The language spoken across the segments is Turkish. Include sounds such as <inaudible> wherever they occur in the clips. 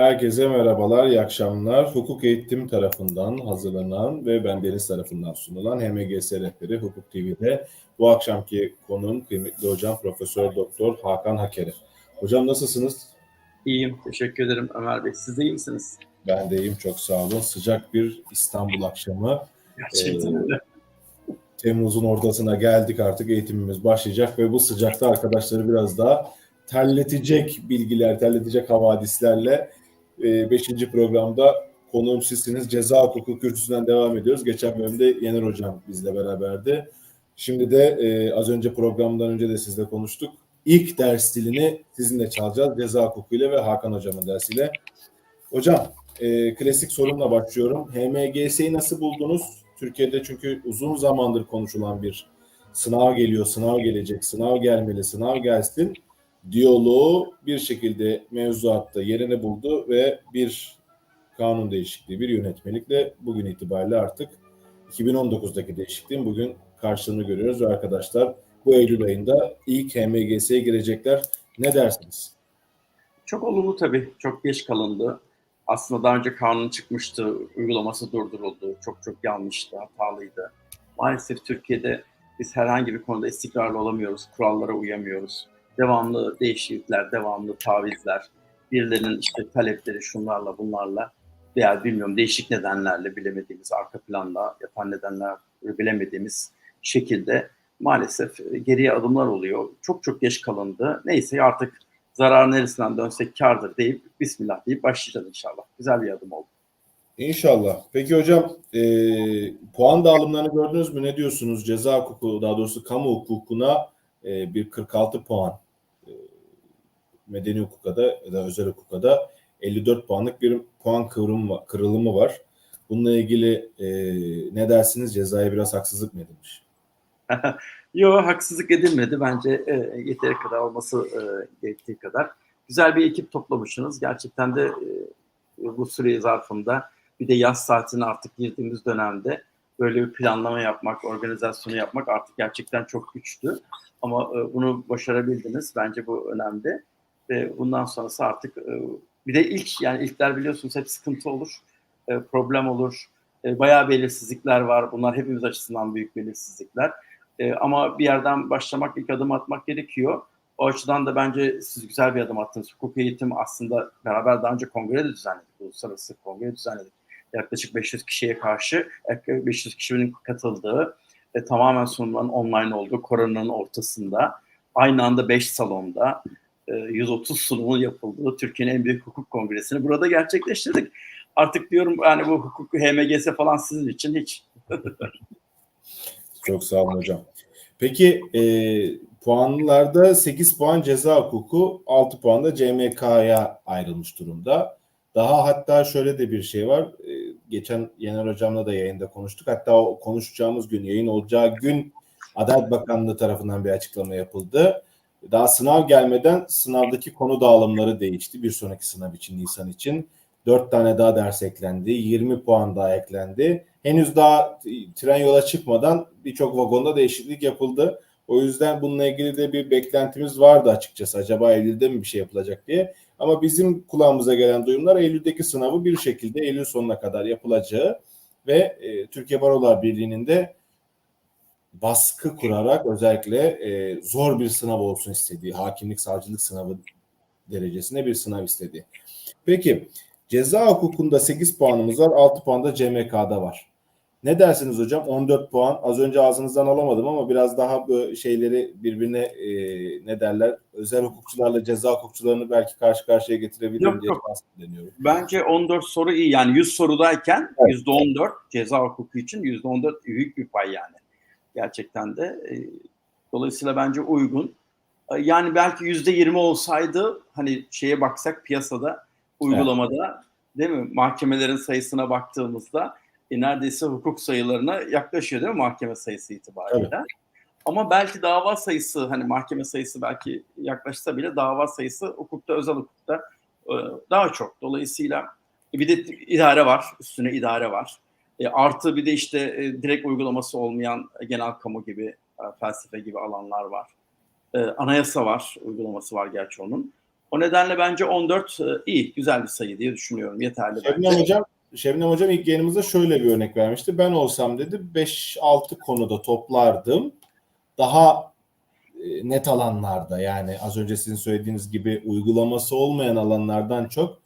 Herkese merhabalar, iyi akşamlar. Hukuk Eğitim tarafından hazırlanan ve ben Deniz tarafından sunulan HMGS rehberi Hukuk TV'de bu akşamki konuğum kıymetli hocam Profesör Doktor Hakan Hakeri. Hocam nasılsınız? İyiyim, teşekkür ederim Ömer Bey. Siz de iyi misiniz? Ben de iyiyim, çok sağ olun. Sıcak bir İstanbul akşamı. Gerçekten Ee, öyle. Temmuz'un ortasına geldik artık eğitimimiz başlayacak ve bu sıcakta arkadaşları biraz daha terletecek bilgiler, terletecek havadislerle 5. programda konuğum sizsiniz. Ceza hukuku kürsüsünden devam ediyoruz. Geçen bölümde Yener Hocam bizle beraberdi. Şimdi de e, az önce programdan önce de sizle konuştuk. İlk ders dilini sizinle çalacağız. Ceza hukukuyla ve Hakan Hocam'ın dersiyle. Hocam e, klasik sorumla başlıyorum. HMGS'yi nasıl buldunuz? Türkiye'de çünkü uzun zamandır konuşulan bir sınav geliyor, sınav gelecek, sınav gelmeli, sınav gelsin diyaloğu bir şekilde mevzuatta yerini buldu ve bir kanun değişikliği, bir yönetmelikle bugün itibariyle artık 2019'daki değişikliğin bugün karşılığını görüyoruz ve arkadaşlar bu Eylül ayında ilk HMGS'ye girecekler. Ne dersiniz? Çok olumlu tabii. Çok geç kalındı. Aslında daha önce kanun çıkmıştı. Uygulaması durduruldu. Çok çok yanlıştı, hatalıydı. Maalesef Türkiye'de biz herhangi bir konuda istikrarlı olamıyoruz. Kurallara uyamıyoruz. Devamlı değişiklikler, devamlı tavizler. Birilerinin işte talepleri şunlarla bunlarla veya bilmiyorum değişik nedenlerle bilemediğimiz arka planda yatan nedenler bilemediğimiz şekilde maalesef geriye adımlar oluyor. Çok çok geç kalındı. Neyse artık zarar neresinden dönsek kardır deyip Bismillah deyip başlayacağız inşallah. Güzel bir adım oldu. İnşallah. Peki hocam e, puan dağılımlarını gördünüz mü? Ne diyorsunuz? Ceza hukuku daha doğrusu kamu hukukuna e, bir 46 puan e, medeni hukuka da ya da özel hukuka da 54 puanlık bir puan kıvrımı, kırılımı var. Bununla ilgili e, ne dersiniz? Cezaya biraz haksızlık mı edilmiş? <laughs> Yok haksızlık edilmedi. Bence e, yeteri kadar olması e, gerektiği kadar. Güzel bir ekip toplamışsınız. Gerçekten de e, bu süre zarfında bir de yaz saatine artık girdiğimiz dönemde böyle bir planlama yapmak, organizasyonu yapmak artık gerçekten çok güçtü. Ama e, bunu başarabildiniz. Bence bu önemli. Ve bundan sonrası artık e, bir de ilk yani ilkler biliyorsunuz hep sıkıntı olur, e, problem olur. E, bayağı belirsizlikler var. Bunlar hepimiz açısından büyük belirsizlikler. E, ama bir yerden başlamak, ilk adım atmak gerekiyor. O açıdan da bence siz güzel bir adım attınız. Hukuk eğitimi aslında beraber daha önce kongre de düzenledik. Uluslararası kongre düzenledik. Yaklaşık 500 kişiye karşı 500 kişinin katıldığı ve tamamen sunumların online olduğu koronanın ortasında aynı anda 5 salonda 130 sunumun yapıldığı Türkiye'nin en büyük hukuk kongresini burada gerçekleştirdik. Artık diyorum yani bu hukuk HMGS falan sizin için hiç. <laughs> Çok sağ olun hocam. Peki e, puanlarda 8 puan ceza hukuku, 6 puan da CMK'ya ayrılmış durumda. Daha hatta şöyle de bir şey var. E, geçen Yener Hocam'la da yayında konuştuk. Hatta o konuşacağımız gün, yayın olacağı gün Adalet Bakanlığı tarafından bir açıklama yapıldı. Daha sınav gelmeden sınavdaki konu dağılımları değişti. Bir sonraki sınav için, Nisan için. 4 tane daha ders eklendi. 20 puan daha eklendi. Henüz daha tren yola çıkmadan birçok vagonda değişiklik yapıldı. O yüzden bununla ilgili de bir beklentimiz vardı açıkçası. Acaba Eylül'de mi bir şey yapılacak diye. Ama bizim kulağımıza gelen duyumlar Eylül'deki sınavı bir şekilde Eylül sonuna kadar yapılacağı ve e, Türkiye Barolar Birliği'nin de baskı kurarak özellikle e, zor bir sınav olsun istediği, hakimlik savcılık sınavı derecesinde bir sınav istediği. Peki ceza hukukunda 8 puanımız var, 6 puan da CMK'da var. Ne dersiniz hocam? 14 puan. Az önce ağzınızdan alamadım ama biraz daha bu şeyleri birbirine e, ne derler? Özel hukukçularla ceza hukukçularını belki karşı karşıya getirebilirim Yok, diye yok. deniyorum. Bence 14 soru iyi. Yani 100 sorudayken Evet. %14 ceza hukuku için %14 büyük bir pay yani. Gerçekten de. e, dolayısıyla bence uygun. E, Yani belki %20 olsaydı hani şeye baksak piyasada uygulamada değil mi? Mahkemelerin sayısına baktığımızda e, neredeyse hukuk sayılarına yaklaşıyor değil mi mahkeme sayısı itibariyle? Ama belki dava sayısı hani mahkeme sayısı belki yaklaşsa bile dava sayısı hukukta özel hukukta e, daha çok. Dolayısıyla bir de idare var, üstüne idare var. E, artı bir de işte e, direkt uygulaması olmayan e, genel kamu gibi, e, felsefe gibi alanlar var. E, anayasa var, uygulaması var gerçi onun. O nedenle bence 14 e, iyi, güzel bir sayı diye düşünüyorum. Yeterli Şebnem bence. Hocam Şebnem Hocam ilk yayınımızda şöyle bir örnek vermişti. Ben olsam dedi 5-6 konuda toplardım. Daha e, net alanlarda yani az önce sizin söylediğiniz gibi uygulaması olmayan alanlardan çok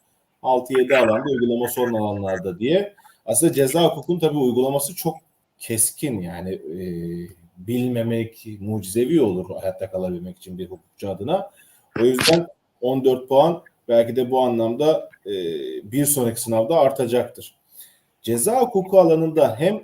6-7 alanda uygulaması olan alanlarda diye. Aslında ceza hukukun tabii uygulaması çok keskin yani e, bilmemek mucizevi olur hayatta kalabilmek için bir hukukçu adına. O yüzden 14 puan belki de bu anlamda e, bir sonraki sınavda artacaktır. Ceza hukuku alanında hem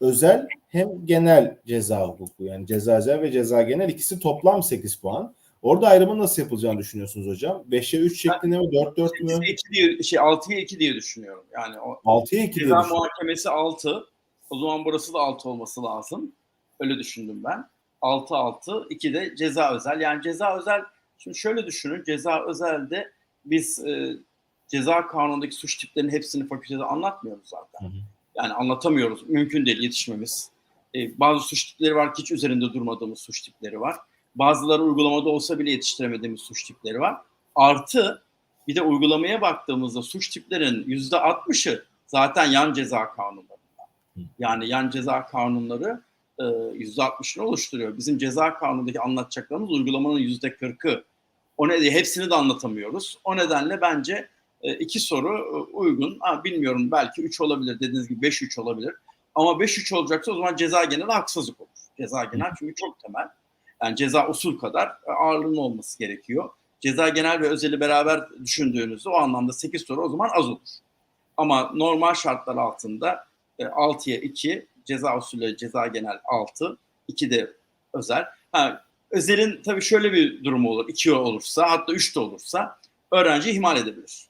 özel hem genel ceza hukuku yani ceza özel ve ceza genel ikisi toplam 8 puan. Orada ayrımı nasıl yapılacağını düşünüyorsunuz hocam? 5'e 3 şeklinde mi 4-4 mü? 8'e 2 diye, şey 6'ya 2 diye düşünüyorum. Yani o 6'ya 2 diye düşünüyorum. muhakemesi 6. O zaman burası da 6 olması lazım. Öyle düşündüm ben. 6 6 2 de ceza özel. Yani ceza özel şimdi şöyle düşünün. Ceza özelde biz e, ceza kanunundaki suç tiplerinin hepsini fakültede anlatmıyoruz zaten. Hı hı. Yani anlatamıyoruz. Mümkün değil yetişmemiz. E, bazı suç tipleri var ki hiç üzerinde durmadığımız suç tipleri var. Bazıları uygulamada olsa bile yetiştiremediğimiz suç tipleri var. Artı bir de uygulamaya baktığımızda suç tiplerin yüzde altmışı zaten yan ceza kanunlarında. Yani yan ceza kanunları e, yüzde altmışını oluşturuyor. Bizim ceza kanunundaki anlatacaklarımız uygulamanın yüzde kırkı. O ne hepsini de anlatamıyoruz. O nedenle bence e, iki soru e, uygun. Ha, bilmiyorum belki üç olabilir dediğiniz gibi beş üç olabilir. Ama 5-3 olacaksa o zaman ceza genel haksızlık olur. Ceza genel çünkü çok temel. Yani ceza usul kadar e, ağırlığının olması gerekiyor. Ceza genel ve özeli beraber düşündüğünüzde o anlamda 8 soru o zaman az olur. Ama normal şartlar altında e, 6'ya 2 ceza usulü ceza genel 6, 2 de özel. Ha, özelin tabii şöyle bir durumu olur. 2 olursa hatta 3 de olursa öğrenci ihmal edebilir.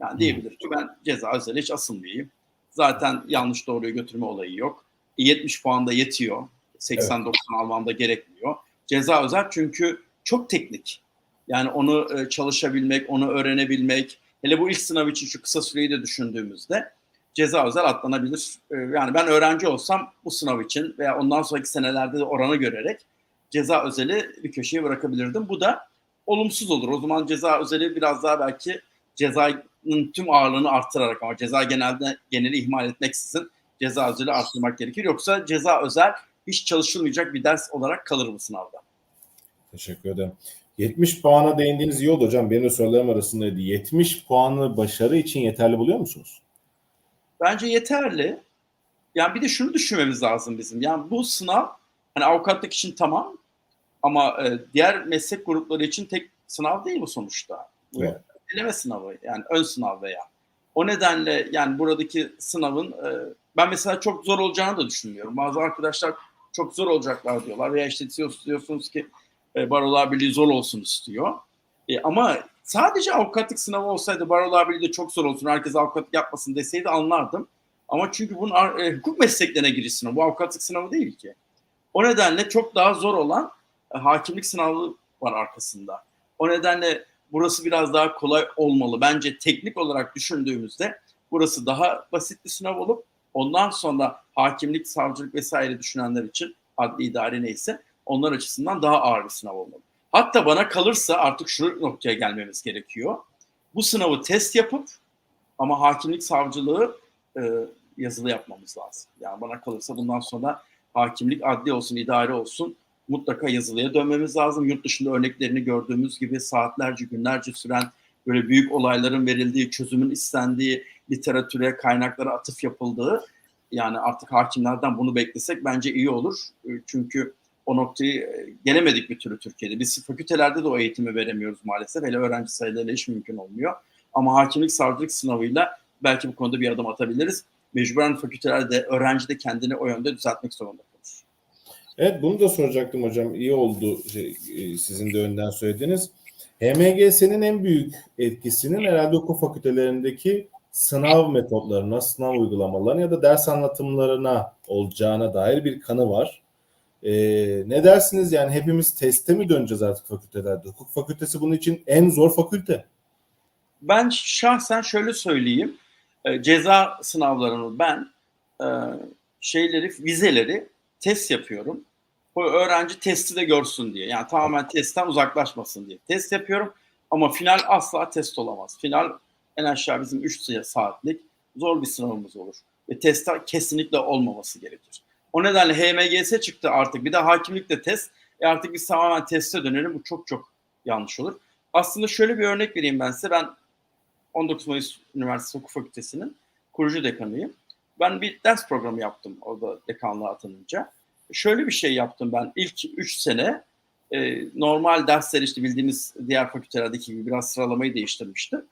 Yani diyebilir ki ben ceza özele hiç asılmayayım. Zaten yanlış doğruyu götürme olayı yok. 70 puan da yetiyor. 80-90 almam da gerekmiyor. Ceza özel çünkü çok teknik. Yani onu e, çalışabilmek, onu öğrenebilmek, hele bu ilk sınav için şu kısa süreyi de düşündüğümüzde ceza özel atlanabilir. E, Yani ben öğrenci olsam bu sınav için veya ondan sonraki senelerde de oranı görerek ceza özeli bir köşeye bırakabilirdim. Bu da olumsuz olur. O zaman ceza özeli biraz daha belki cezanın tüm ağırlığını arttırarak ama ceza genelde geneli ihmal etmeksizin ceza özeli arttırmak gerekir. Yoksa ceza özel hiç çalışılmayacak bir ders olarak kalır bu sınavda. Teşekkür ederim. 70 puana değindiğiniz iyi oldu hocam. Benim de sorularım arasındaydı. 70 puanı başarı için yeterli buluyor musunuz? Bence yeterli. Yani bir de şunu düşünmemiz lazım bizim. Yani bu sınav hani avukatlık için tamam ama e, diğer meslek grupları için tek sınav değil bu sonuçta. Bu Evet. eleme sınavı yani ön sınav veya. O nedenle yani buradaki sınavın e, ben mesela çok zor olacağını da düşünmüyorum. Bazı arkadaşlar çok zor olacaklar diyorlar veya işte diyorsunuz, ki e, Barolar Birliği zor olsun istiyor. E, ama sadece avukatlık sınavı olsaydı Barolar Birliği de çok zor olsun, herkes avukatlık yapmasın deseydi anlardım. Ama çünkü bunun e, hukuk mesleklerine giriş sınavı, bu avukatlık sınavı değil ki. O nedenle çok daha zor olan e, hakimlik sınavı var arkasında. O nedenle burası biraz daha kolay olmalı. Bence teknik olarak düşündüğümüzde burası daha basit bir sınav olup ondan sonra hakimlik, savcılık vesaire düşünenler için adli idare neyse onlar açısından daha ağır bir sınav olmalı. Hatta bana kalırsa artık şu noktaya gelmemiz gerekiyor. Bu sınavı test yapıp ama hakimlik savcılığı e, yazılı yapmamız lazım. Yani bana kalırsa bundan sonra hakimlik adli olsun, idare olsun mutlaka yazılıya dönmemiz lazım. Yurt dışında örneklerini gördüğümüz gibi saatlerce, günlerce süren böyle büyük olayların verildiği, çözümün istendiği, literatüre, kaynaklara atıf yapıldığı yani artık hakimlerden bunu beklesek bence iyi olur. E, Çünkü o noktayı e, gelemedik bir türlü Türkiye'de. Biz fakültelerde de o eğitimi veremiyoruz maalesef. Hele öğrenci sayılarıyla hiç mümkün olmuyor. Ama hakimlik, savcılık sınavıyla belki bu konuda bir adım atabiliriz. Mecburen fakültelerde öğrenci de kendini o yönde düzeltmek zorunda kalır. Evet bunu da soracaktım hocam. İyi oldu şey, e, sizin de önden söylediğiniz. HMGS'nin en büyük etkisinin herhalde hukuk fakültelerindeki sınav metotlarına, sınav uygulamalarına ya da ders anlatımlarına olacağına dair bir kanı var. Ee, ne dersiniz yani hepimiz teste mi döneceğiz artık fakültelerde? Hukuk fakültesi bunun için en zor fakülte. Ben şahsen şöyle söyleyeyim. E, ceza sınavlarını ben e, şeyleri, vizeleri test yapıyorum. Öğrenci testi de görsün diye. Yani tamamen testten uzaklaşmasın diye. Test yapıyorum. Ama final asla test olamaz. Final en aşağı bizim 3 saatlik zor bir sınavımız olur. Ve testler kesinlikle olmaması gerekir. O nedenle HMGS çıktı artık. Bir de hakimlik de test. E artık biz tamamen teste dönelim. Bu çok çok yanlış olur. Aslında şöyle bir örnek vereyim ben size. Ben 19 Mayıs Üniversitesi Hukuk Fakültesi'nin kurucu dekanıyım. Ben bir ders programı yaptım orada dekanlığa atanınca. Şöyle bir şey yaptım ben. İlk 3 sene e, normal dersler işte bildiğimiz diğer fakültelerdeki gibi biraz sıralamayı değiştirmiştim.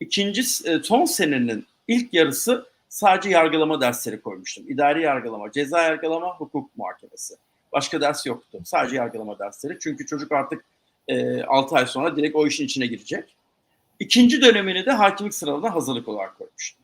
İkinci, e, son senenin ilk yarısı sadece yargılama dersleri koymuştum. İdari yargılama, ceza yargılama, hukuk muhakemesi. Başka ders yoktu. Sadece yargılama dersleri. Çünkü çocuk artık e, 6 ay sonra direkt o işin içine girecek. İkinci dönemini de hakimlik sınavına hazırlık olarak koymuştum.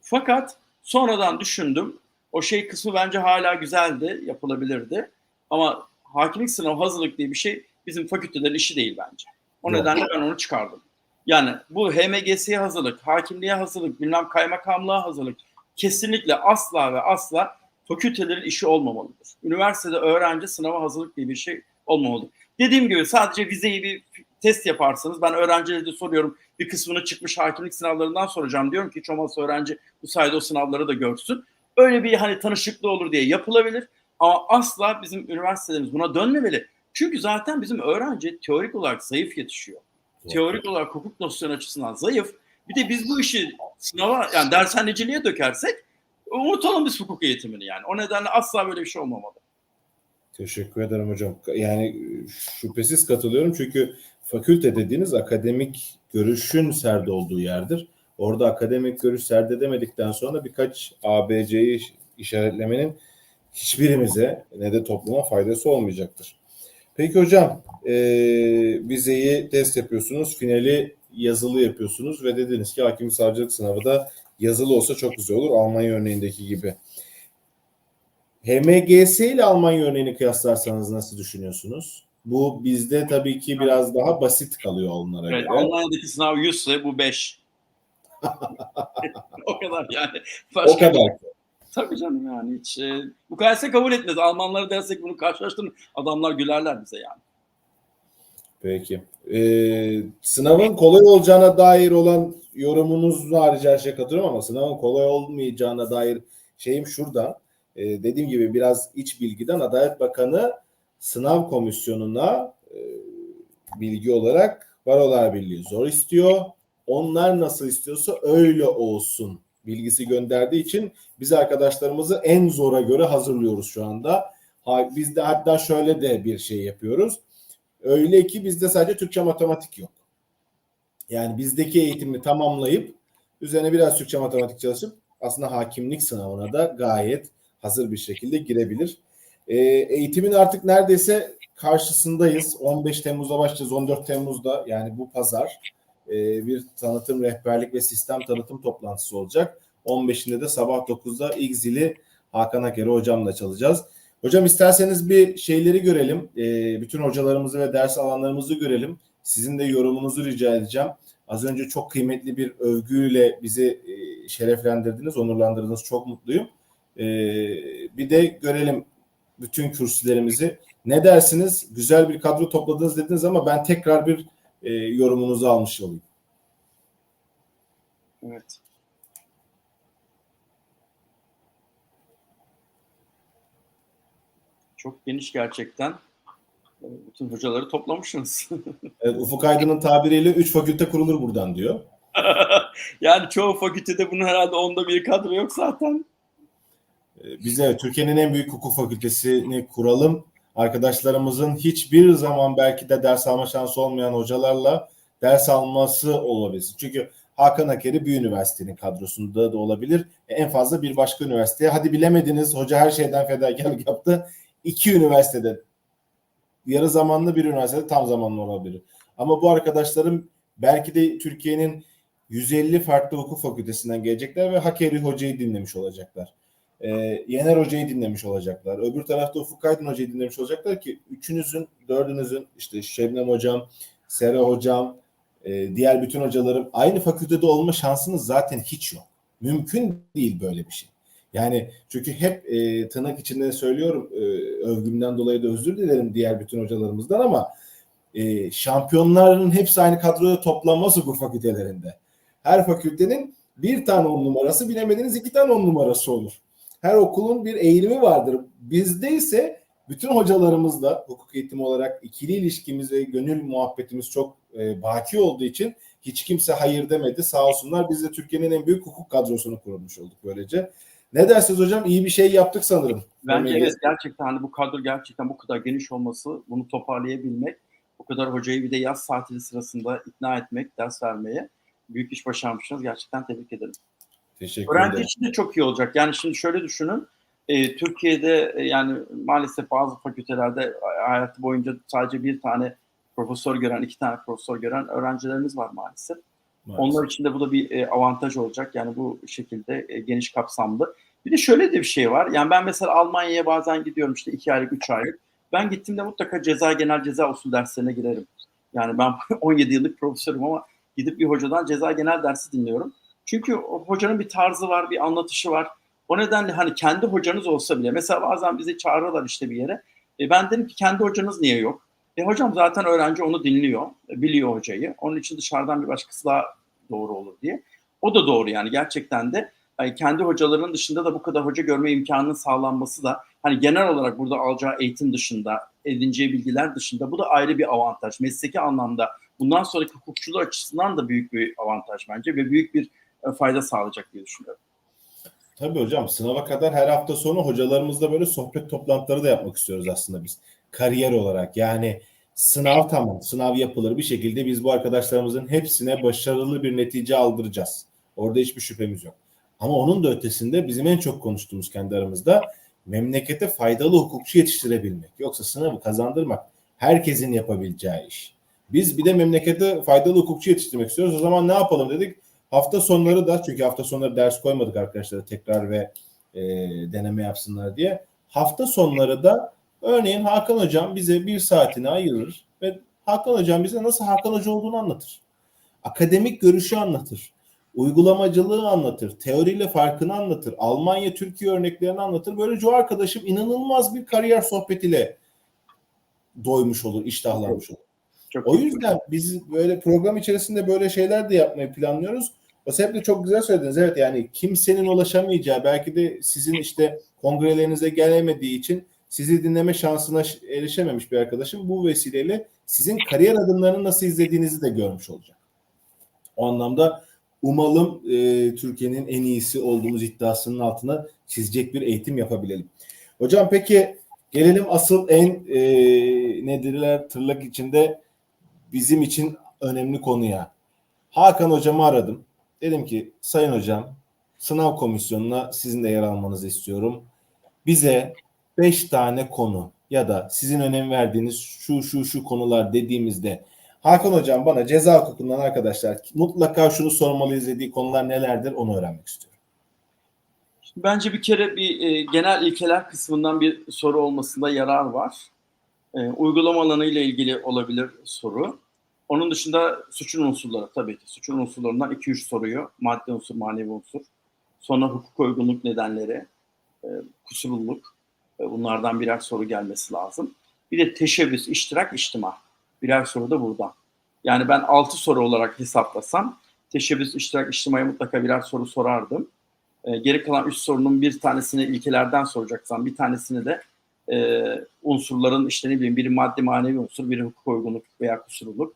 Fakat sonradan düşündüm. O şey kısmı bence hala güzeldi, yapılabilirdi. Ama hakimlik sınavı hazırlık diye bir şey bizim fakültelerin işi değil bence. O Yok. nedenle ben onu çıkardım. Yani bu HMGS'ye hazırlık, hakimliğe hazırlık, bilmem kaymakamlığa hazırlık kesinlikle asla ve asla fakültelerin işi olmamalıdır. Üniversitede öğrenci sınava hazırlık diye bir şey olmamalıdır. Dediğim gibi sadece vizeyi bir test yaparsınız. Ben öğrencilere de soruyorum. Bir kısmını çıkmış hakimlik sınavlarından soracağım. Diyorum ki olmazsa öğrenci bu sayede o sınavları da görsün. Öyle bir hani tanışıklığı olur diye yapılabilir. Ama asla bizim üniversitelerimiz buna dönmemeli. Çünkü zaten bizim öğrenci teorik olarak zayıf yetişiyor. Teorik olarak hukuk nosyonu açısından zayıf. Bir de biz bu işi sınava yani dershaneciliğe dökersek unutalım biz hukuk eğitimini yani. O nedenle asla böyle bir şey olmamalı. Teşekkür ederim hocam. Yani şüphesiz katılıyorum çünkü fakülte dediğiniz akademik görüşün serde olduğu yerdir. Orada akademik görüş serdedemedikten sonra birkaç ABC'yi işaretlemenin hiçbirimize ne de topluma faydası olmayacaktır. Peki hocam e, vizeyi test yapıyorsunuz, finali yazılı yapıyorsunuz ve dediniz ki hakim savcılık sınavı da yazılı olsa çok güzel olur Almanya örneğindeki gibi. HMGS ile Almanya örneğini kıyaslarsanız nasıl düşünüyorsunuz? Bu bizde tabii ki biraz daha basit kalıyor onlara Evet, göre. Almanya'daki sınav 100 ise bu 5. <laughs> o kadar yani. O kadar. Tabii canım yani hiç. E, mukayese kabul etmez. Almanları dersek bunu karşılaştırın. Adamlar gülerler bize yani. Peki. Ee, sınavın kolay olacağına dair olan yorumunuzla harici her şeye katılıyorum ama sınavın kolay olmayacağına dair şeyim şurada. Ee, dediğim gibi biraz iç bilgiden Adalet Bakanı sınav komisyonuna e, bilgi olarak Barolar Birliği zor istiyor. Onlar nasıl istiyorsa öyle olsun bilgisi gönderdiği için biz arkadaşlarımızı en zora göre hazırlıyoruz şu anda. Biz de hatta şöyle de bir şey yapıyoruz. Öyle ki bizde sadece Türkçe matematik yok. Yani bizdeki eğitimi tamamlayıp üzerine biraz Türkçe matematik çalışıp aslında hakimlik sınavına da gayet hazır bir şekilde girebilir. Ee, eğitimin artık neredeyse karşısındayız. 15 Temmuz'da başlayacağız. 14 Temmuz'da yani bu pazar e, bir tanıtım, rehberlik ve sistem tanıtım toplantısı olacak. 15'inde de sabah 9'da ilk zili Hakan Akeri hocamla çalacağız. Hocam isterseniz bir şeyleri görelim. E, bütün hocalarımızı ve ders alanlarımızı görelim. Sizin de yorumunuzu rica edeceğim. Az önce çok kıymetli bir övgüyle bizi e, şereflendirdiniz, onurlandırdınız. Çok mutluyum. E, bir de görelim bütün kürsülerimizi. Ne dersiniz? Güzel bir kadro topladınız dediniz ama ben tekrar bir e, yorumunuzu almış olayım. Evet. Çok geniş gerçekten. E, Bütün hocaları toplamışsınız. <laughs> Evet, Ufuk Aydın'ın tabiriyle 3 fakülte kurulur buradan diyor. <laughs> yani çoğu fakültede bunun herhalde onda bir kadro yok zaten. Ee, Bize Türkiye'nin en büyük hukuk fakültesini kuralım. Arkadaşlarımızın hiçbir zaman belki de ders alma şansı olmayan hocalarla ders alması olabilir. Çünkü Hakan Akeri bir üniversitenin kadrosunda da olabilir. En fazla bir başka üniversiteye. Hadi bilemediniz hoca her şeyden fedakarlık yaptı. İki üniversitede yarı zamanlı bir üniversitede tam zamanlı olabilir. Ama bu arkadaşlarım belki de Türkiye'nin 150 farklı hukuk fakültesinden gelecekler ve Hakeri hocayı dinlemiş olacaklar. Ee, Yener hocayı dinlemiş olacaklar. Öbür tarafta Ufuk Aydın hocayı dinlemiş olacaklar ki üçünüzün, dördünüzün işte Şebnem hocam, Sera hocam, e, diğer bütün hocalarım aynı fakültede olma şansınız zaten hiç yok. Mümkün değil böyle bir şey. Yani çünkü hep e, tırnak içinde söylüyorum e, övgümden dolayı da özür dilerim diğer bütün hocalarımızdan ama e, şampiyonların hepsi aynı kadroda toplanmaz hukuk fakültelerinde. Her fakültenin bir tane on numarası bilemediniz iki tane on numarası olur. Her okulun bir eğilimi vardır. Bizde ise bütün hocalarımızla hukuk eğitimi olarak ikili ilişkimiz ve gönül muhabbetimiz çok e, baki olduğu için hiç kimse hayır demedi. Sağ olsunlar biz de Türkiye'nin en büyük hukuk kadrosunu kurmuş olduk böylece. Ne dersiniz hocam? İyi bir şey yaptık sanırım. Bence Örneğin- evet gerçekten hani bu kadro gerçekten bu kadar geniş olması, bunu toparlayabilmek, bu kadar hocayı bir de yaz tatili sırasında ikna etmek, ders vermeye büyük iş başarmışsınız. Gerçekten tebrik ederim. Teşekkür Öğrenci ederim. için de çok iyi olacak. Yani şimdi şöyle düşünün. e, Türkiye'de e, yani maalesef bazı fakültelerde hayatı boyunca sadece bir tane profesör gören, iki tane profesör gören öğrencilerimiz var maalesef. Maalesef. Onlar için de bu da bir e, avantaj olacak. Yani bu şekilde e, geniş kapsamlı. Bir de şöyle de bir şey var. Yani ben mesela Almanya'ya bazen gidiyorum işte iki aylık, üç aylık. Ben gittiğimde mutlaka ceza, genel ceza usul derslerine girerim. Yani ben <laughs> 17 yıllık profesörüm ama gidip bir hocadan ceza genel dersi dinliyorum. Çünkü hocanın bir tarzı var, bir anlatışı var. O nedenle hani kendi hocanız olsa bile mesela bazen bizi çağırırlar işte bir yere. E, ben dedim ki kendi hocanız niye yok? E, hocam zaten öğrenci onu dinliyor, e, biliyor hocayı. Onun için dışarıdan bir başkası daha doğru olur diye. O da doğru yani gerçekten de yani kendi hocalarının dışında da bu kadar hoca görme imkanının sağlanması da hani genel olarak burada alacağı eğitim dışında, edineceği bilgiler dışında bu da ayrı bir avantaj. Mesleki anlamda bundan sonraki hukukçuluğu açısından da büyük bir avantaj bence ve büyük bir fayda sağlayacak diye düşünüyorum. Tabii hocam sınava kadar her hafta sonu hocalarımızla böyle sohbet toplantıları da yapmak istiyoruz aslında biz. Kariyer olarak yani sınav tamam sınav yapılır bir şekilde biz bu arkadaşlarımızın hepsine başarılı bir netice aldıracağız. Orada hiçbir şüphemiz yok. Ama onun da ötesinde bizim en çok konuştuğumuz kendi aramızda memlekete faydalı hukukçu yetiştirebilmek. Yoksa sınavı kazandırmak herkesin yapabileceği iş. Biz bir de memlekete faydalı hukukçu yetiştirmek istiyoruz. O zaman ne yapalım dedik. Hafta sonları da çünkü hafta sonları ders koymadık arkadaşlara tekrar ve e, deneme yapsınlar diye. Hafta sonları da örneğin Hakan Hocam bize bir saatini ayırır ve Hakan Hocam bize nasıl Hakan Hoca olduğunu anlatır. Akademik görüşü anlatır. Uygulamacılığı anlatır. Teoriyle farkını anlatır. Almanya, Türkiye örneklerini anlatır. Böylece o arkadaşım inanılmaz bir kariyer sohbetiyle doymuş olur, iştahlanmış olur. Çok O yüzden biz böyle program içerisinde böyle şeyler de yapmayı planlıyoruz. O sebeple çok güzel söylediniz. Evet yani kimsenin ulaşamayacağı belki de sizin işte kongrelerinize gelemediği için sizi dinleme şansına erişememiş bir arkadaşım bu vesileyle sizin kariyer adımlarını nasıl izlediğinizi de görmüş olacak. O anlamda umalım e, Türkiye'nin en iyisi olduğumuz iddiasının altına çizecek bir eğitim yapabilelim. Hocam peki gelelim asıl en e, nedirler tırnak içinde bizim için önemli konuya. Hakan hocamı aradım. Dedim ki sayın hocam sınav komisyonuna sizin de yer almanızı istiyorum. Bize 5 tane konu ya da sizin önem verdiğiniz şu şu şu konular dediğimizde Hakan hocam bana ceza hukukundan arkadaşlar mutlaka şunu sormalıyız dediği konular nelerdir onu öğrenmek istiyorum. Bence bir kere bir e, genel ilkeler kısmından bir soru olmasında yarar var. E, uygulama alanı ile ilgili olabilir soru. Onun dışında suçun unsurları tabii ki. Suçun unsurlarından 2-3 soruyu. Maddi unsur, manevi unsur. Sonra hukuk uygunluk nedenleri, e, kusurluluk. E, bunlardan birer soru gelmesi lazım. Bir de teşebbüs, iştirak, içtima. Birer soru da buradan. Yani ben 6 soru olarak hesaplasam teşebbüs, iştirak, içtimaya mutlaka birer soru sorardım. E, geri kalan üç sorunun bir tanesini ilkelerden soracaksam bir tanesini de e, unsurların işte ne bileyim biri maddi manevi unsur, biri hukuk uygunluk veya kusurluluk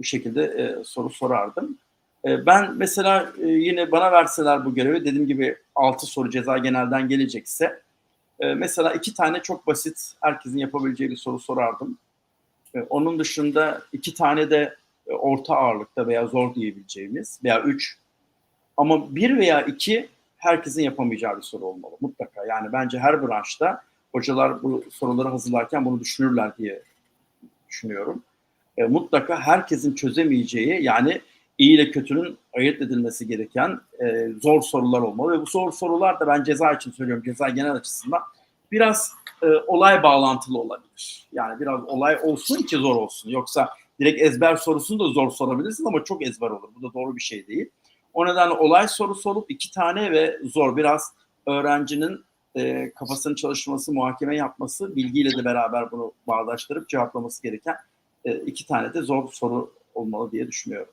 bu şekilde e, soru sorardım. E, ben mesela e, yine bana verseler bu görevi dediğim gibi 6 soru ceza genelden gelecekse e, mesela iki tane çok basit herkesin yapabileceği bir soru sorardım. E, onun dışında iki tane de e, orta ağırlıkta veya zor diyebileceğimiz veya üç ama bir veya iki herkesin yapamayacağı bir soru olmalı mutlaka. Yani bence her branşta hocalar bu soruları hazırlarken bunu düşünürler diye düşünüyorum. E, mutlaka herkesin çözemeyeceği yani iyi ile kötünün ayırt edilmesi gereken e, zor sorular olmalı. Ve bu zor sorular da ben ceza için söylüyorum, ceza genel açısından biraz e, olay bağlantılı olabilir. Yani biraz olay olsun ki zor olsun. Yoksa direkt ezber sorusunu da zor sorabilirsin ama çok ezber olur. Bu da doğru bir şey değil. O nedenle olay sorusu olup iki tane ve zor biraz öğrencinin e, kafasının çalışması, muhakeme yapması, bilgiyle de beraber bunu bağdaştırıp cevaplaması gereken e, iki tane de zor soru olmalı diye düşünüyorum.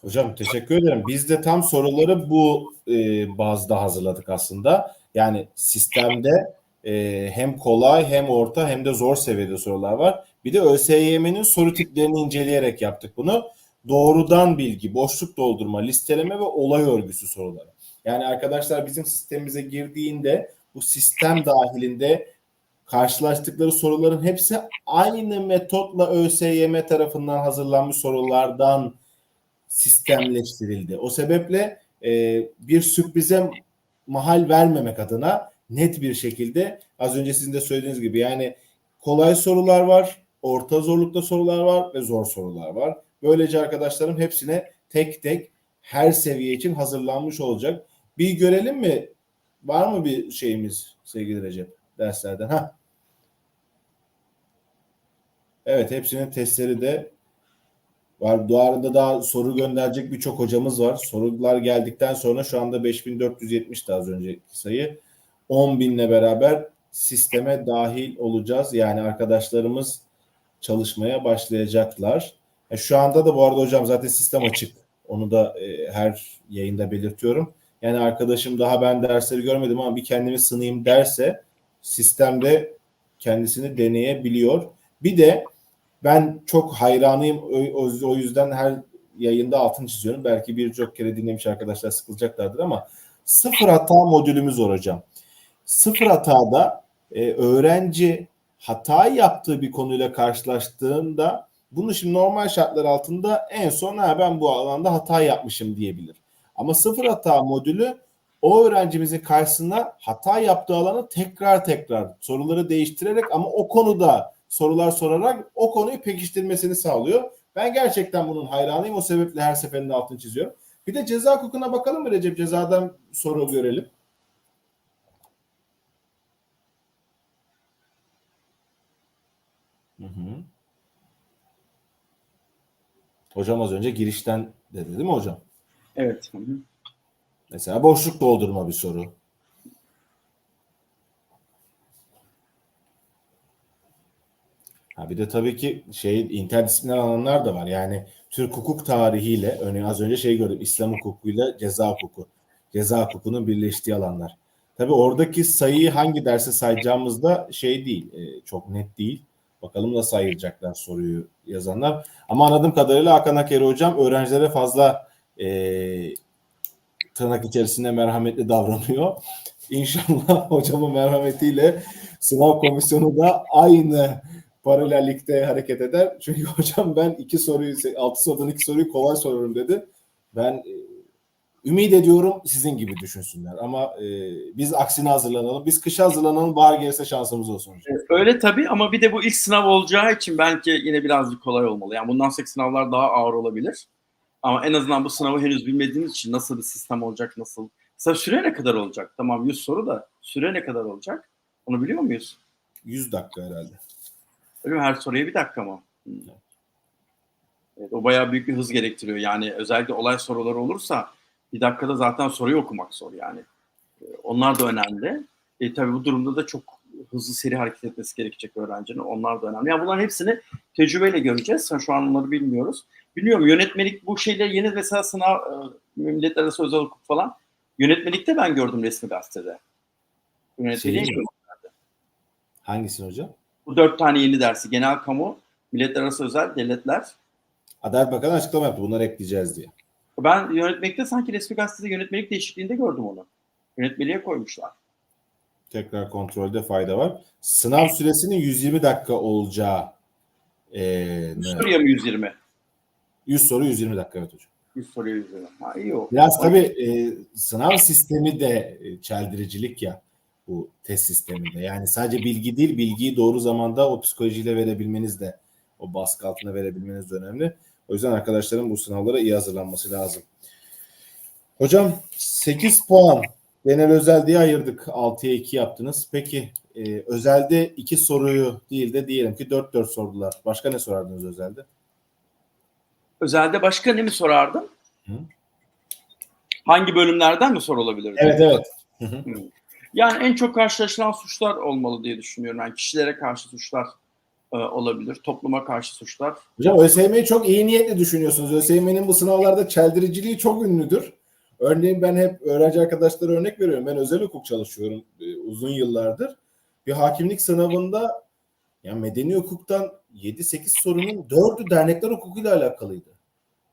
Hocam teşekkür ederim. Biz de tam soruları bu e, bazda hazırladık aslında. Yani sistemde e, hem kolay hem orta hem de zor seviyede sorular var. Bir de ÖSYM'nin soru tiplerini inceleyerek yaptık bunu. Doğrudan bilgi, boşluk doldurma, listeleme ve olay örgüsü soruları. Yani arkadaşlar bizim sistemimize girdiğinde bu sistem dahilinde karşılaştıkları soruların hepsi aynı metotla ÖSYM tarafından hazırlanmış sorulardan sistemleştirildi. O sebeple e, bir sürprize mahal vermemek adına net bir şekilde az önce sizin de söylediğiniz gibi yani kolay sorular var, orta zorlukta sorular var ve zor sorular var. Böylece arkadaşlarım hepsine tek tek her seviye için hazırlanmış olacak. Bir görelim mi? Var mı bir şeyimiz sevgili Recep derslerden? Ha. Evet hepsinin testleri de var. Bu arada daha soru gönderecek birçok hocamız var. Sorular geldikten sonra şu anda 5470 az önceki sayı. 10 binle beraber sisteme dahil olacağız. Yani arkadaşlarımız çalışmaya başlayacaklar. E, şu anda da bu arada hocam zaten sistem açık. Onu da e, her yayında belirtiyorum. Yani arkadaşım daha ben dersleri görmedim ama bir kendimi sınayım derse sistemde kendisini deneyebiliyor. Bir de ben çok hayranıyım. O, o- yüzden her yayında altını çiziyorum. Belki birçok kere dinlemiş arkadaşlar sıkılacaklardır ama sıfır hata modülümüz hocam. Sıfır hatada e, öğrenci hata yaptığı bir konuyla karşılaştığında bunu şimdi normal şartlar altında en son ha, ben bu alanda hata yapmışım diyebilir. Ama sıfır hata modülü o öğrencimizin karşısına hata yaptığı alanı tekrar tekrar soruları değiştirerek ama o konuda sorular sorarak o konuyu pekiştirmesini sağlıyor. Ben gerçekten bunun hayranıyım. O sebeple her seferinde altını çiziyorum. Bir de ceza hukukuna bakalım mı Recep? Cezadan soru görelim. Hı hı. Hocam az önce girişten dedi değil mi hocam? Evet. Hı hı. Mesela boşluk doldurma bir soru. Ha bir de tabii ki şey interdisipliner alanlar da var. Yani Türk hukuk tarihiyle örneğin az önce şey gördüm İslam hukukuyla ceza hukuku. Ceza hukukunun birleştiği alanlar. Tabii oradaki sayıyı hangi derse sayacağımız da şey değil. e, çok net değil. Bakalım nasıl ayıracaklar soruyu yazanlar. Ama anladığım kadarıyla Hakan Akeri hocam öğrencilere fazla e, tırnak içerisinde merhametli davranıyor. İnşallah <laughs> hocamın merhametiyle sınav komisyonu da aynı paralellikte hareket eder. <laughs> Çünkü hocam ben iki soruyu, altı sorudan iki soruyu kolay soruyorum dedi. Ben e, ümit ediyorum sizin gibi düşünsünler. Ama e, biz aksine hazırlanalım. Biz kışa hazırlanalım. Bahar gelirse şansımız olsun hocam. Öyle tabii ama bir de bu ilk sınav olacağı için belki yine birazcık kolay olmalı. Yani bundan sonraki sınavlar daha ağır olabilir. Ama en azından bu sınavı henüz bilmediğimiz için nasıl bir sistem olacak, nasıl... Mesela süre ne kadar olacak? Tamam 100 soru da süre ne kadar olacak? Onu biliyor muyuz? 100 dakika herhalde. Mi? Her soruya bir dakika mı? Hmm. Evet, o bayağı büyük bir hız gerektiriyor. Yani özellikle olay soruları olursa bir dakikada zaten soruyu okumak zor yani. Ee, Onlar da önemli. E, tabii bu durumda da çok hızlı seri hareket etmesi gerekecek öğrencinin. Onlar da önemli. Yani bunların hepsini tecrübeyle göreceğiz. Şu an onları bilmiyoruz. Bilmiyorum yönetmelik bu şeyler yeni mesela sınav e, milletler arası özel hukuk falan. Yönetmelikte ben gördüm resmi gazetede. Mi? gördüm. Hangisini hocam? Bu dört tane yeni dersi. Genel kamu, milletler arası özel, devletler. Adalet Bakanı açıklama yaptı. Bunları ekleyeceğiz diye. Ben yönetmelikte sanki resmi gazetede yönetmelik değişikliğinde gördüm onu. Yönetmeliğe koymuşlar. Tekrar kontrolde fayda var. Sınav süresinin 120 dakika olacağı e, ne? Soruya mı 120? 100 soru 120 dakika evet hocam. 100 soruya 120. Ha iyi o. Biraz tabii e, sınav sistemi de çeldiricilik ya bu test sisteminde. Yani sadece bilgi değil, bilgiyi doğru zamanda o psikolojiyle verebilmeniz de o baskı altında verebilmeniz de önemli. O yüzden arkadaşların bu sınavlara iyi hazırlanması lazım. Hocam 8 puan genel özel diye ayırdık. 6'ya 2 yaptınız. Peki e, özelde 2 soruyu değil de diyelim ki 4-4 sordular. Başka ne sorardınız özelde? Özelde başka ne mi sorardın? Hı. Hangi bölümlerden mi sorulabilirdi? Evet evet. Hı hı. Yani en çok karşılaşılan suçlar olmalı diye düşünüyorum. Yani kişilere karşı suçlar e, olabilir. Topluma karşı suçlar. Hocam ÖSYM'yi çok iyi niyetli düşünüyorsunuz. ÖSYM'nin bu sınavlarda çeldiriciliği çok ünlüdür. Örneğin ben hep öğrenci arkadaşlara örnek veriyorum. Ben özel hukuk çalışıyorum e, uzun yıllardır. Bir hakimlik sınavında ya medeni hukuktan 7-8 sorunun 4'ü dernekler hukukuyla alakalıydı.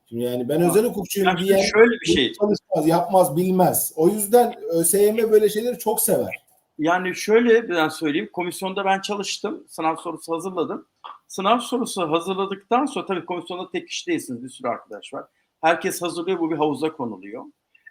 Şimdi yani ben özel hukukçuyum Yani diyen şöyle bir şey. çalışmaz, yapmaz, bilmez. O yüzden ÖSYM böyle şeyleri çok sever. Yani şöyle ben söyleyeyim. Komisyonda ben çalıştım. Sınav sorusu hazırladım. Sınav sorusu hazırladıktan sonra tabii komisyonda tek kişi değilsiniz. Bir sürü arkadaş var. Herkes hazırlıyor. Bu bir havuza konuluyor.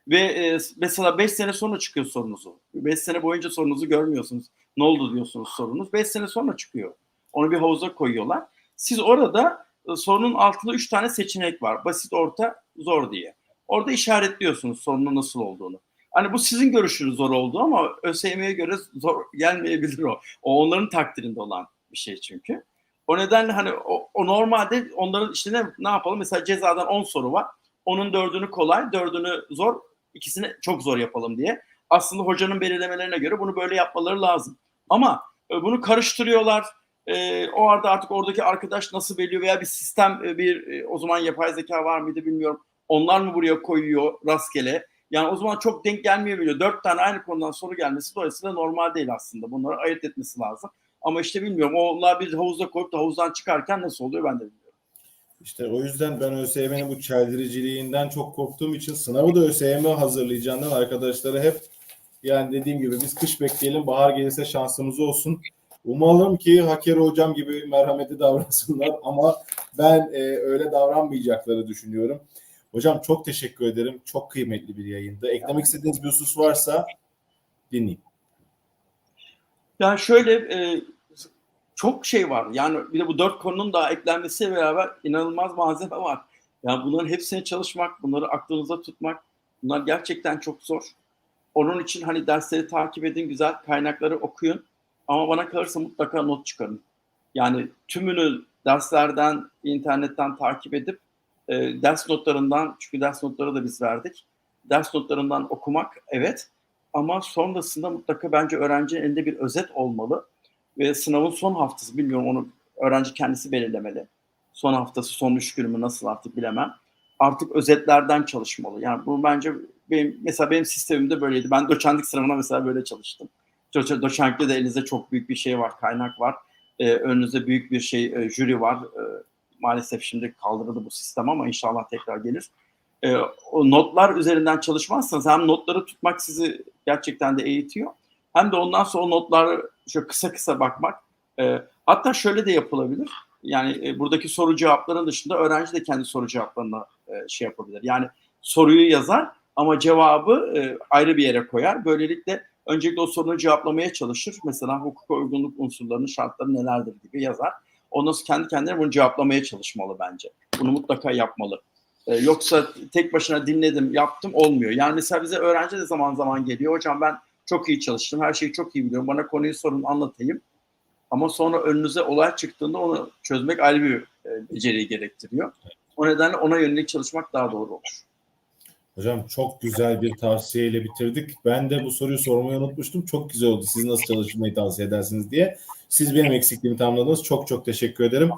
Ve e, mesela 5 sene sonra çıkıyor sorunuzu. 5 sene boyunca sorunuzu görmüyorsunuz. Ne oldu diyorsunuz sorunuz. 5 sene sonra çıkıyor. Onu bir havuza koyuyorlar. Siz orada sorunun altında 3 tane seçenek var. Basit, orta, zor diye. Orada işaretliyorsunuz sorunun nasıl olduğunu. Hani bu sizin görüşünüz zor oldu ama ÖSYM'ye göre zor gelmeyebilir o. O onların takdirinde olan bir şey çünkü. O nedenle hani o, o normalde onların işte ne, ne yapalım? Mesela cezadan 10 soru var. Onun dördünü kolay, dördünü zor, ikisini çok zor yapalım diye. Aslında hocanın belirlemelerine göre bunu böyle yapmaları lazım. Ama e, bunu karıştırıyorlar. E, o arada artık oradaki arkadaş nasıl belirliyor veya bir sistem e, bir e, o zaman yapay zeka var mıydı bilmiyorum. Onlar mı buraya koyuyor rastgele? Yani o zaman çok denk gelmiyor bile. Dört tane aynı konudan soru gelmesi dolayısıyla normal değil aslında. Bunları ayırt etmesi lazım. Ama işte bilmiyorum. Onlar bir havuzda koyup da havuzdan çıkarken nasıl oluyor ben de bilmiyorum. İşte o yüzden ben ÖSYM'nin bu çeldiriciliğinden çok korktuğum için sınavı da ÖSYM hazırlayacağından arkadaşlara hep yani dediğim gibi biz kış bekleyelim bahar gelirse şansımız olsun. Umalım ki Haker hocam gibi merhametli davransınlar <laughs> ama ben e, öyle davranmayacakları düşünüyorum. Hocam çok teşekkür ederim. Çok kıymetli bir yayındı. Eklemek istediğiniz bir husus varsa dinleyeyim. Yani şöyle e, çok şey var. Yani bir de bu dört konunun daha eklenmesiyle beraber inanılmaz malzeme var. Yani bunların hepsine çalışmak, bunları aklınızda tutmak bunlar gerçekten çok zor. Onun için hani dersleri takip edin, güzel kaynakları okuyun. Ama bana kalırsa mutlaka not çıkarın. Yani tümünü derslerden, internetten takip edip e, ders notlarından, çünkü ders notları da biz verdik. Ders notlarından okumak evet ama sonrasında mutlaka bence öğrencinin elinde bir özet olmalı ve sınavın son haftası bilmiyorum onu öğrenci kendisi belirlemeli. Son haftası, son üç günü mü nasıl artık bilemem. Artık özetlerden çalışmalı. Yani bu bence benim mesela benim sistemimde böyleydi. Ben doçentlik sınavına mesela böyle çalıştım. Do- Doçentlikte de elinizde çok büyük bir şey var, kaynak var. Ee, önünüzde büyük bir şey, e, jüri var. Ee, maalesef şimdi kaldırıldı bu sistem ama inşallah tekrar gelir. Ee, o notlar üzerinden çalışmazsanız hem notları tutmak sizi gerçekten de eğitiyor. Hem de ondan sonra o notları şöyle kısa kısa bakmak. Ee, hatta şöyle de yapılabilir. Yani e, buradaki soru cevapların dışında öğrenci de kendi soru cevaplarına e, şey yapabilir. Yani soruyu yazar ama cevabı e, ayrı bir yere koyar. Böylelikle öncelikle o sorunu cevaplamaya çalışır. Mesela hukuka uygunluk unsurlarının şartları nelerdir gibi yazar. Ondan sonra kendi kendine bunu cevaplamaya çalışmalı bence. Bunu mutlaka yapmalı. Ee, yoksa tek başına dinledim, yaptım olmuyor. Yani mesela bize öğrenci de zaman zaman geliyor. Hocam ben çok iyi çalıştım, her şeyi çok iyi biliyorum. Bana konuyu sorun anlatayım. Ama sonra önünüze olay çıktığında onu çözmek ayrı bir e, beceriyi gerektiriyor. O nedenle ona yönelik çalışmak daha doğru olur. Hocam çok güzel bir tavsiyeyle bitirdik. Ben de bu soruyu sormayı unutmuştum. Çok güzel oldu. Siz nasıl çalışmayı tavsiye edersiniz diye. Siz benim eksikliğimi tamamladınız. Çok çok teşekkür ederim.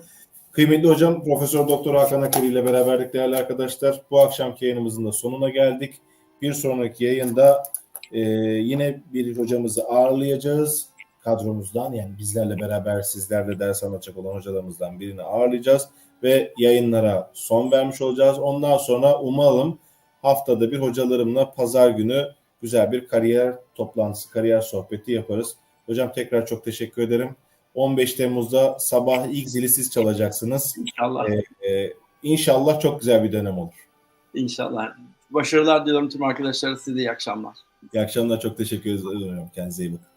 Kıymetli hocam Profesör Doktor Hakan Akır ile beraberdik değerli arkadaşlar. Bu akşamki yayınımızın da sonuna geldik. Bir sonraki yayında e, yine bir hocamızı ağırlayacağız kadromuzdan. Yani bizlerle beraber sizlerle ders anlatacak olan hocalarımızdan birini ağırlayacağız ve yayınlara son vermiş olacağız. Ondan sonra umalım haftada bir hocalarımla pazar günü güzel bir kariyer toplantısı, kariyer sohbeti yaparız. Hocam tekrar çok teşekkür ederim. 15 Temmuz'da sabah ilk zili siz çalacaksınız. İnşallah. Ee, e, inşallah çok güzel bir dönem olur. İnşallah. Başarılar diliyorum tüm arkadaşlara. Size iyi akşamlar. İyi akşamlar. Çok teşekkür ederim. Kendinize iyi bakın.